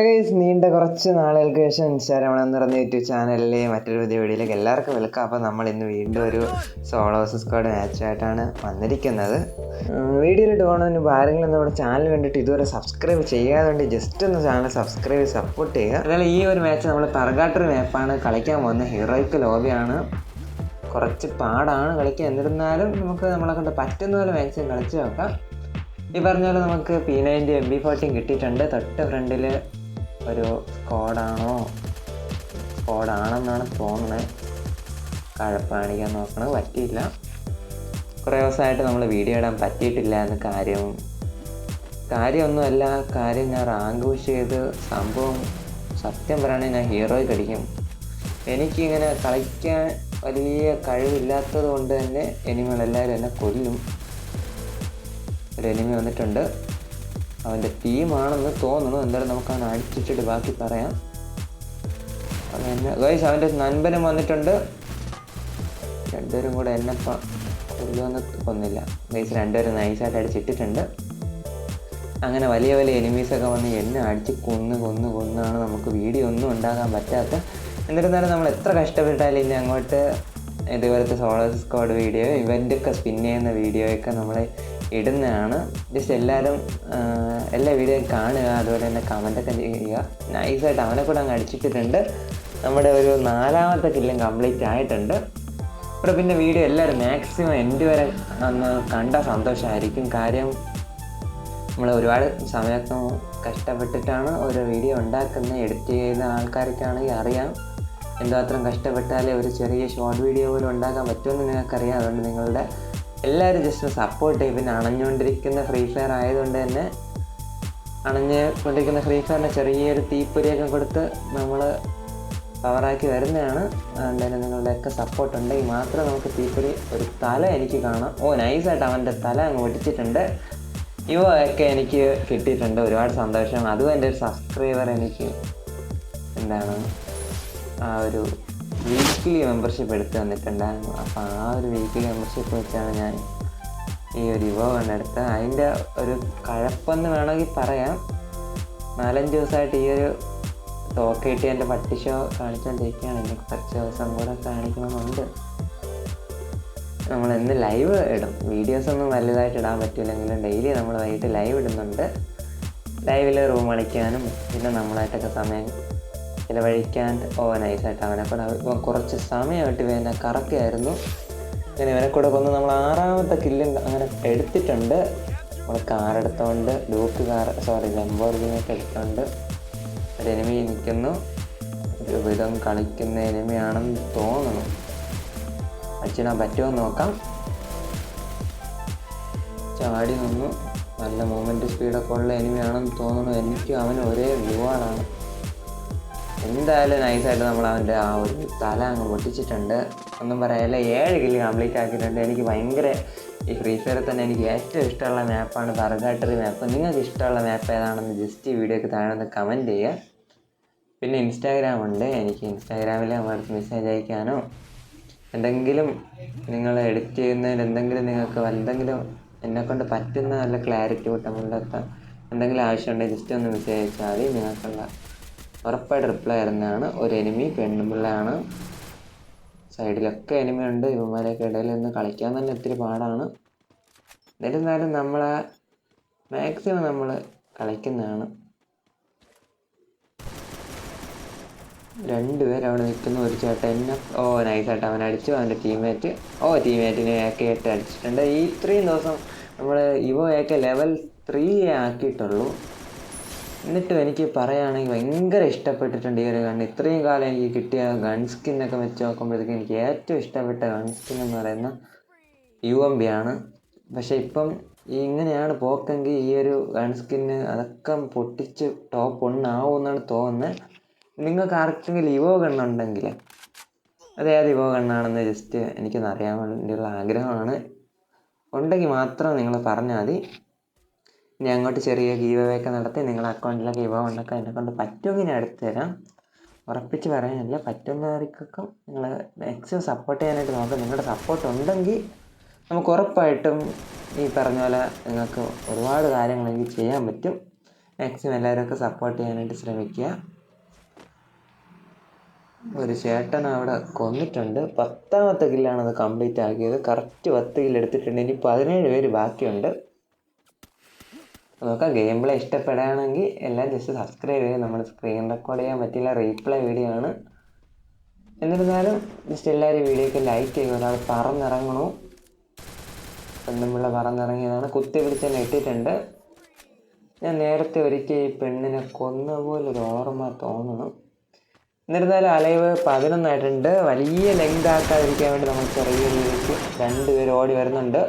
Hello guys നീണ്ട കുറച്ച് നാളുകൾക്ക് ശേഷം ഇൻസ്റ്റാഗ്രാം നിറഞ്ഞ യൂട്യൂബ് ചാനലിലെ മറ്റൊരു പുതിയ വീഡിയോയിലേക്ക് എല്ലാവർക്കും വെൽക്കം അപ്പോൾ നമ്മൾ ഇന്ന് വീണ്ടും ഒരു സോളോസ് സ്ക്വാഡ് മാച്ചായിട്ടാണ് വന്നിരിക്കുന്നത്. വീഡിയോയിലിട്ട് പോകുന്നതിന് മുമ്പ് ആരെങ്കിലും നമ്മുടെ ചാനൽ കണ്ടിട്ട് ഇതുവരെ സബ്സ്ക്രൈബ് ചെയ്യാതെ ജസ്റ്റ് ഒന്ന് ചാനൽ സബ്സ്ക്രൈബ് സപ്പോർട്ട് ചെയ്യുക. അതായത് ഈ ഒരു മാച്ച് നമ്മൾ പറകാട്ടൊരു മാപ്പാണ് കളിക്കാൻ പോകുന്നത്. ഹീറോയ്ക്ക് ലോബിയാണ് കുറച്ച് പാടാണ് കളിക്കാൻ. എന്നിരുന്നാലും നമുക്ക് നമ്മളെ കൊണ്ട് പറ്റുന്ന പോലെ മാക്സിമം കളിച്ച് നോക്കാം. ഈ പറഞ്ഞ പോലെ നമുക്ക് പി നയന്റെ എം ബി ഫോർട്ടീൻ കിട്ടിയിട്ടുണ്ട്. തൊട്ട് ഫ്രണ്ടിൽ ഒരു സ്ക്വാഡാണോ സ്ക്വാഡാണെന്നാണ് തോന്നുന്നത് കഴപ്പ് കാണിക്കാൻ നോക്കണത്. പറ്റിയില്ല. കുറേ ദിവസമായിട്ട് നമ്മൾ വീഡിയോ ഇടാൻ പറ്റിയിട്ടില്ല എന്ന് കാര്യം. കാര്യമൊന്നുമല്ല. കാര്യം ഞാൻ റാങ്ക് പുഷ് ചെയ്ത് സംഭവം സത്യം പറയുകയാണെങ്കിൽ ഞാൻ ഹീറോയ്ക്ക് അടിക്കും എനിക്കിങ്ങനെ കളിക്കാൻ വലിയ കഴിവില്ലാത്തത് കൊണ്ട് തന്നെ എനിമകളെല്ലാവരും എന്നെ കൊല്ലും. ഒരു എനിമി വന്നിട്ടുണ്ട്. അവന്റെ ടീമാണെന്ന് തോന്നുന്നു. എന്തായാലും നമുക്ക് അവൻ അടിച്ചിട്ട് ബാക്കി പറയാം. അങ്ങനെ ഗൈസ് അവന്റെ നൻപനും വന്നിട്ടുണ്ട്. രണ്ടുപേരും കൂടെ എന്നെ കൊല്ലുമെന്ന് കൊന്നില്ല. ഗൈസ് രണ്ടുപേരും നൈസായിട്ട് അടിച്ചിട്ടിട്ടുണ്ട്. അങ്ങനെ വലിയ വലിയ എനിമീസൊക്കെ വന്ന് എന്നെ അടിച്ച് കൊന്ന് കൊന്ന് കൊന്നാണ് നമുക്ക് വീഡിയോ ഒന്നും ഉണ്ടാക്കാൻ പറ്റാത്ത. എന്നിരുന്നാലും നമ്മൾ എത്ര കഷ്ടപ്പെട്ടാലും ഇനി അങ്ങോട്ട് ഇതുപോലത്തെ സോളർ സ്ക്വാഡ് വീഡിയോ ഇവന്റൊക്കെ സ്പിൻ ചെയ്യുന്ന വീഡിയോയൊക്കെ നമ്മൾ ഇടുന്നതാണ്. ജസ്റ്റ് എല്ലാവരും എല്ലാ വീഡിയോയും കാണുക അതുപോലെ തന്നെ കമന്റൊക്കെ ചെയ്യുക. നൈസായിട്ട് അവനെ കൂടെ അങ്ങ് അടിച്ചിട്ടിട്ടുണ്ട്. നമ്മുടെ ഒരു നാലാമത്തെ കില്ലും കംപ്ലീറ്റ് ആയിട്ടുണ്ട്. അപ്പോൾ പിന്നെ വീഡിയോ എല്ലാവരും മാക്സിമം എന്റെ വരെ ഒന്ന് കണ്ട സന്തോഷമായിരിക്കും കാര്യം നമ്മൾ ഒരുപാട് സമയമൊക്കെ കഷ്ടപ്പെട്ടിട്ടാണ് ഓരോ വീഡിയോ ഉണ്ടാക്കുന്നത്. എഡിറ്റ് ചെയ്യുന്ന ആൾക്കാർക്കാണെങ്കിൽ അറിയാം. എന്തുമാത്രം കഷ്ടപ്പെട്ടാലേ ഒരു ചെറിയ ഷോർട്ട് വീഡിയോ പോലും ഉണ്ടാക്കാൻ പറ്റുമെന്ന് നിങ്ങൾക്കറിയാം. അതുകൊണ്ട് നിങ്ങളുടെ എല്ലാവരും ജസ്റ്റ് സപ്പോർട്ട് ചെയ്യും. പിന്നെ അണഞ്ഞുകൊണ്ടിരിക്കുന്ന ഫ്രീ ഫയർ ആയതുകൊണ്ട് തന്നെ അണഞ്ഞ് കൊണ്ടിരിക്കുന്ന ഫ്രീ ഫയറിന് ചെറിയൊരു തീപ്പൊരിയൊക്കെ കൊടുത്ത് നമ്മൾ പവറാക്കി വരുന്നതാണ്. തന്നെ നിങ്ങളുടെയൊക്കെ സപ്പോർട്ട് ഉണ്ടെങ്കിൽ മാത്രം നമുക്ക് തീപ്പൊരി ഒരു തല എനിക്ക് കാണാം. ഓ നൈസായിട്ട് അവന്റെ തല അങ്ങ് ഒടിച്ചിട്ടുണ്ട് ഇവ ഒക്കെ എനിക്ക് കിട്ടിയിട്ടുണ്ട്. ഒരുപാട് സന്തോഷം. അതും എന്റെ ഒരു സബ്സ്ക്രൈബർ എനിക്ക് എന്താണ് ആ ഒരു വീക്കിലി മെമ്പർഷിപ്പ് എടുത്ത് തന്നിട്ടുണ്ടായിരുന്നു അപ്പോൾ ആ ഒരു വീക്കിലി മെമ്പർഷിപ്പ് വെച്ചാണ് ഞാൻ ഈ ഒരു യുവ എടുത്ത് അതിന്റെ ഒരു കഴപ്പെന്ന് വേണമെങ്കിൽ പറയാം. നാലഞ്ച് ദിവസമായിട്ട് ഈ ഒരു തോക്കേട്ടി എന്റെ പട്ടി ഷോ കാണിച്ചുകൊണ്ടിരിക്കുകയാണ് എനിക്ക് കുറച്ച് ദിവസം കൂടെ കാണിക്കണമെന്നുണ്ട്. നമ്മൾ ഇന്ന് ലൈവ് ഇടും. വീഡിയോസ് ഒന്നും വലുതായിട്ട് ഇടാൻ പറ്റില്ലെങ്കിലും ഡെയിലി നമ്മൾ വൈകിട്ട് ലൈവ് ഇടുന്നുണ്ട്. ലൈവിൽ റൂം അടിക്കാനും പിന്നെ നമ്മളായിട്ടൊക്കെ സമയം ചിലവഴിക്കാൻ ഓ നൈസായിട്ട് അവനെ കൂടെ ഇപ്പം കുറച്ച് സമയമായിട്ട് ഇവനെ കറക്കുകയായിരുന്നു അങ്ങനെ ഇവനെ കൂടെ കൊന്ന് നമ്മൾ ആറാമത്തെ കില്ല് അങ്ങനെ എടുത്തിട്ടുണ്ട്. നമ്മൾ കാർ എടുത്തോണ്ട് ഡൂക്ക് കാർ സോറി ലംബോർഗിനൊക്കെ എടുത്തോണ്ട് ഒരു എനിമി നിൽക്കുന്നു. ഒരു വിധം കളിക്കുന്ന എനിമിയാണെന്ന് തോന്നുന്നു. അച്ഛനാ പറ്റുമോ നോക്കാം. ചാടി നിന്നു. നല്ല മൂവ്മെന്റ് സ്പീഡൊക്കെ ഉള്ള എനിമിയാണെന്ന് തോന്നുന്നു. എനിക്കും അവന് ഒരേ വ്യൂവാണ് എന്തായാലും നൈസായിട്ട് നമ്മൾ അവന്റെ ആ ഒരു തല അങ്ങ് പൊട്ടിച്ചിട്ടുണ്ട്. ഒന്നും പറയാല്ല ഏഴ് കില്ല് കംപ്ലീറ്റ് ആക്കിയിട്ടുണ്ട്. എനിക്ക് ഭയങ്കര ഈ ഫ്രീ ഫയറിൽ തന്നെ എനിക്ക് ഏറ്റവും ഇഷ്ടമുള്ള മാപ്പാണ് ബർഗാട്ടറി മാപ്പ് നിങ്ങൾക്ക് ഇഷ്ടമുള്ള മാപ്പ് ഏതാണെന്ന് ജസ്റ്റ് ഈ വീഡിയോക്ക് താഴെ ഒന്ന് കമന്റ് ചെയ്യുക. പിന്നെ ഇൻസ്റ്റാഗ്രാം ഉണ്ട്. എനിക്ക് ഇൻസ്റ്റാഗ്രാമിൽ നമ്മളടുത്ത് മെസ്സേജ് അയക്കാനോ എന്തെങ്കിലും നിങ്ങൾ എഡിറ്റ് ചെയ്യുന്നതിൽ എന്തെങ്കിലും നിങ്ങൾക്ക് എന്തെങ്കിലും എന്നെക്കൊണ്ട് പറ്റുന്ന നല്ല ക്ലാരിറ്റി കൂട്ടമുള്ള എന്തെങ്കിലും ആവശ്യമുണ്ടെങ്കിൽ ജസ്റ്റ് ഒന്ന് മെസ്സേജ് അയച്ചാൽ മതി. നിങ്ങൾക്കുള്ള ഉറപ്പായിട്ട് റിപ്ലൈ തരുന്നതാണ്. ഒരു എനിമി പെണ്ണുപിള്ളയാണ് സൈഡിലൊക്കെ എനിമി ഉണ്ട്. ഇവന്മാരെയൊക്കെ ഇടയിൽ നിന്ന് കളിക്കാൻ തന്നെ ഒത്തിരി പാടാണ്. എന്നിരുന്നാലും നമ്മളെ മാക്സിമം നമ്മൾ കളിക്കുന്നതാണ്. രണ്ടുപേർ അവിടെ നിൽക്കുന്ന ഒരു ചേട്ടൻ എന്നെ ഓ നൈസായിട്ട് അവൻ അടിച്ചു. അവന്റെ ടീംമേറ്റ് ഓ ടീംമേറ്റിനെ ഒക്കെ ഇട്ട് അടിച്ചിട്ടുണ്ട്. ഈ ഇത്രയും ദിവസം നമ്മൾ ഇവയൊക്കെ ലെവൽ ത്രീ ആക്കിയിട്ടുള്ളൂ. എന്നിട്ടും എനിക്ക് പറയുകയാണെങ്കിൽ ഭയങ്കര ഇഷ്ടപ്പെട്ടിട്ടുണ്ട് ഈ ഒരു ഗൺ ഇത്രയും കാലം എനിക്ക് കിട്ടിയ ഗൺ സ്കിന്നൊക്കെ വെച്ച് നോക്കുമ്പോഴത്തേക്കും എനിക്ക് ഏറ്റവും ഇഷ്ടപ്പെട്ട ഗൺ സ്കിൻ എന്ന് പറയുന്ന യു എം ബി ആണ്. പക്ഷേ ഇപ്പം ഇങ്ങനെയാണ് പോക്കെങ്കിൽ ഈ ഒരു ഗൺ സ്കിന്ന് അതൊക്കെ പൊട്ടിച്ച് ടോപ്പ് ഒന്നാവും എന്നാണ് തോന്നുന്നത്. നിങ്ങൾക്ക് ആർക്കെങ്കിലും ഇവോ ഗണ്ണുണ്ടെങ്കിൽ അത് ഏത് വിവോ കണ്ണാണെന്ന് ജസ്റ്റ് എനിക്കൊന്ന് അറിയാൻ വേണ്ടിയുള്ള ആഗ്രഹമാണ്. ഉണ്ടെങ്കിൽ മാത്രം നിങ്ങൾ പറഞ്ഞാൽ മതി. ഇനി അങ്ങോട്ട് ചെറിയ ഗീവൊക്കെ നടത്തി നിങ്ങളുടെ അക്കൗണ്ടിലെ ഗീവ് ഉണ്ടൊക്കെ എന്നെ കൊണ്ട് പറ്റുമെങ്കിൽ ഞാൻ എടുത്തു തരാം. ഉറപ്പിച്ച് പറയാനില്ല. പറ്റുന്നവർക്കൊക്കെ നിങ്ങൾ മാക്സിമം സപ്പോർട്ട് ചെയ്യാനായിട്ട് നോക്കാം. നിങ്ങളുടെ സപ്പോർട്ട് ഉണ്ടെങ്കിൽ നമുക്ക് ഉറപ്പായിട്ടും ഈ പറഞ്ഞ പോലെ നിങ്ങൾക്ക് ഒരുപാട് കാര്യങ്ങൾ എനിക്ക് ചെയ്യാൻ പറ്റും. മാക്സിമം എല്ലാവരും സപ്പോർട്ട് ചെയ്യാനായിട്ട് ശ്രമിക്കുക. ഒരു ചേട്ടൻ അവിടെ കൊന്നിട്ടുണ്ട്. പത്താമത്തെ കില്ലാണ് അത് കംപ്ലീറ്റ് ആക്കിയത്. കറക്റ്റ് പത്ത് കില്ല് എടുത്തിട്ടുണ്ട്. ഇനി പതിനേഴ് പേര് ബാക്കിയുണ്ട്. നോക്കാം ഗെയിം പ്ലേ ഇഷ്ടപ്പെടുകയാണെങ്കിൽ എല്ലാം ജസ്റ്റ് സബ്സ്ക്രൈബ് ചെയ്യുക നമ്മൾ സ്ക്രീൻ റെക്കോർഡ് ചെയ്യാൻ പറ്റില്ല റീപ്ലേ വീഡിയോ ആണ്. എന്നിരുന്നാലും ജസ്റ്റ് എല്ലാവരും വീഡിയോക്ക് ലൈക്ക് ചെയ്യുക ഒരാൾ പറന്നിറങ്ങണു. പെണ്ണുമ്പിള്ള പറന്നിറങ്ങിയതാണ്. കുത്തി പിടിച്ച് തന്നെ ഇട്ടിട്ടുണ്ട്. ഞാൻ നേരത്തെ ഒരിക്കൽ ഈ പെണ്ണിനെ കൊന്ന പോലെ ഒരു ഓർമ്മ തോന്നുന്നു എന്നിരുന്നാലും അലൈവ് പതിനൊന്നായിട്ടുണ്ട്. വലിയ ലെങ്ത് ആക്കാതിരിക്കാൻ വേണ്ടി നമ്മൾ ചെറിയ രീതിക്ക് രണ്ടുപേർ ഓടി വരുന്നുണ്ട്.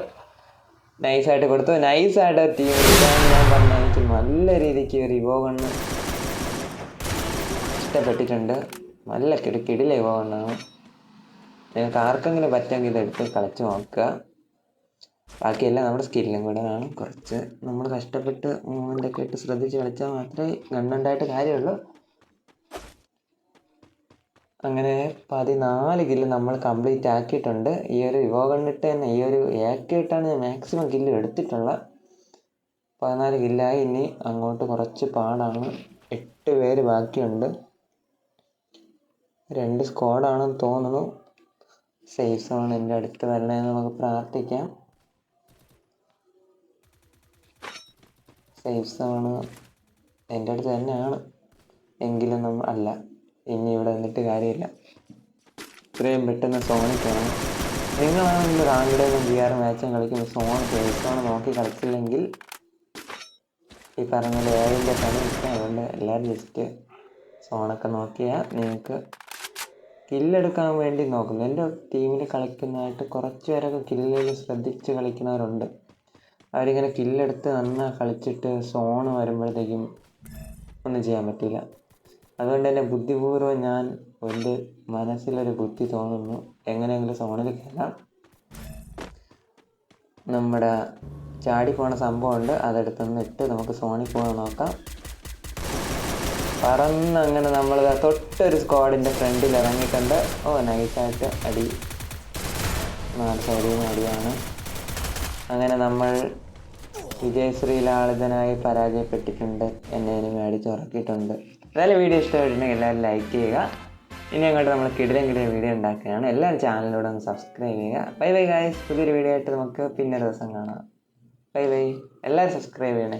നൈസായിട്ട് കൊടുത്തു. നൈസായിട്ട് ടീം ഞാൻ പറഞ്ഞ എനിക്ക് നല്ല രീതിക്ക് ഇവോ ഇഷ്ടപ്പെട്ടിട്ടുണ്ട്. നല്ല കിടി കിടില ഇവോ കണ്ണാണ് നിങ്ങൾക്ക് ആർക്കെങ്കിലും പറ്റുമെങ്കിൽ ഇതെടുത്ത് കളിച്ച് നോക്കുക. ബാക്കിയെല്ലാം നമ്മുടെ സ്കില്ലും കൂടെ ആണ്. കുറച്ച് നമ്മൾ കഷ്ടപ്പെട്ട് മൂവ്മെന്റൊക്കെ ഇട്ട് ശ്രദ്ധിച്ച് കളിച്ചാൽ മാത്രമേ ഗണ്ണുണ്ടായിട്ട് കാര്യമുള്ളൂ. അങ്ങനെ പതിനാല് കില്ല് നമ്മൾ കംപ്ലീറ്റ് ആക്കിയിട്ടുണ്ട്. ഈ ഒരു യുവ കണ്ടിട്ട് തന്നെ ഈ ഒരു ഏക്കയിട്ടാണ് ഞാൻ മാക്സിമം കില്ല് എടുത്തിട്ടുള്ളത് പതിനാല് കില്ലായി ഇനി അങ്ങോട്ട് കുറച്ച് പാടാണ്. എട്ട് പേര് ബാക്കിയുണ്ട്. രണ്ട് സ്ക്വാഡാണെന്ന് തോന്നുന്നു. സേഫ് സോൺ എന്റെ അടുത്ത് വരണേന്ന് നമുക്ക് പ്രാർത്ഥിക്കാം. സേഫ് സോണ് എന്റെ അടുത്ത് തന്നെയാണ്. എങ്കിലും നമ്മൾ അല്ല. ഇനി ഇവിടെ നിന്നിട്ട് കാര്യമില്ല. ഇത്രയും പെട്ടെന്ന് സോണിക്കാണ് പോകണം നിങ്ങളാണ് റാങ്കിടെ ജി ആർ മാച്ചും കളിക്കുമ്പോൾ സോൺ സോൺ നോക്കി കളിച്ചില്ലെങ്കിൽ ഈ പറഞ്ഞ ഏഴിന്റെ കിട്ടും അതുകൊണ്ട് എല്ലാവരും ജസ്റ്റ് സോണൊക്കെ നോക്കിയാൽ നിങ്ങൾക്ക് കില്ലെടുക്കാൻ വേണ്ടി നോക്കുന്നു എന്റെ ടീമിൽ കളിക്കുന്നതായിട്ട് കുറച്ച് പേരൊക്കെ കില്ലിൽ ശ്രദ്ധിച്ച് കളിക്കുന്നവരുണ്ട്. അവരിങ്ങനെ കില്ലെടുത്ത് നന്നായി കളിച്ചിട്ട് സോണ് വരുമ്പോഴത്തേക്കും ഒന്നും ചെയ്യാൻ പറ്റില്ല അതുകൊണ്ട് തന്നെ ബുദ്ധിപൂർവം ഞാൻ എന്റെ മനസ്സിലൊരു ബുദ്ധി തോന്നുന്നു. എങ്ങനെയെങ്കിലും സോണിൽ കയറാം. നമ്മുടെ ചാടി പോണ സംഭവമുണ്ട്. അതെടുത്തൊന്ന് ഇട്ട് നമുക്ക് സോണിൽ പോകാൻ നോക്കാം. പറന്ന് അങ്ങനെ നമ്മൾ തൊട്ടൊരു സ്ക്വാഡിന്റെ ഫ്രണ്ടിൽ ഇറങ്ങിയിട്ടുണ്ട് ഓ നൈസായിട്ട് അടി. നാല് അടിയാണ്. അങ്ങനെ നമ്മൾ വിജയശ്രീ ലാളിതനായി പരാജയപ്പെട്ടിട്ടുണ്ട്. എന്നെ ഇനി മേടിച്ചുറക്കിയിട്ടുണ്ട് എന്തായാലും വീഡിയോ ഇഷ്ടമായിട്ടുണ്ടെങ്കിൽ എല്ലാവരും ലൈക്ക് ചെയ്യുക. ഇനി അങ്ങോട്ട് നമ്മൾ കിടിലം കിടിലം വീഡിയോ ഉണ്ടാക്കുകയാണ്. എല്ലാവരും ചാനലിലൂടെ ഒന്ന് സബ്സ്ക്രൈബ് ചെയ്യുക. ബൈ ബൈ ഗായ്സ് പുതിയൊരു വീഡിയോ ആയിട്ട് നമുക്ക് പിന്നെ ദിവസം കാണാം. ബൈ ബൈ എല്ലാവരും സബ്സ്ക്രൈബ് ചെയ്യണേ.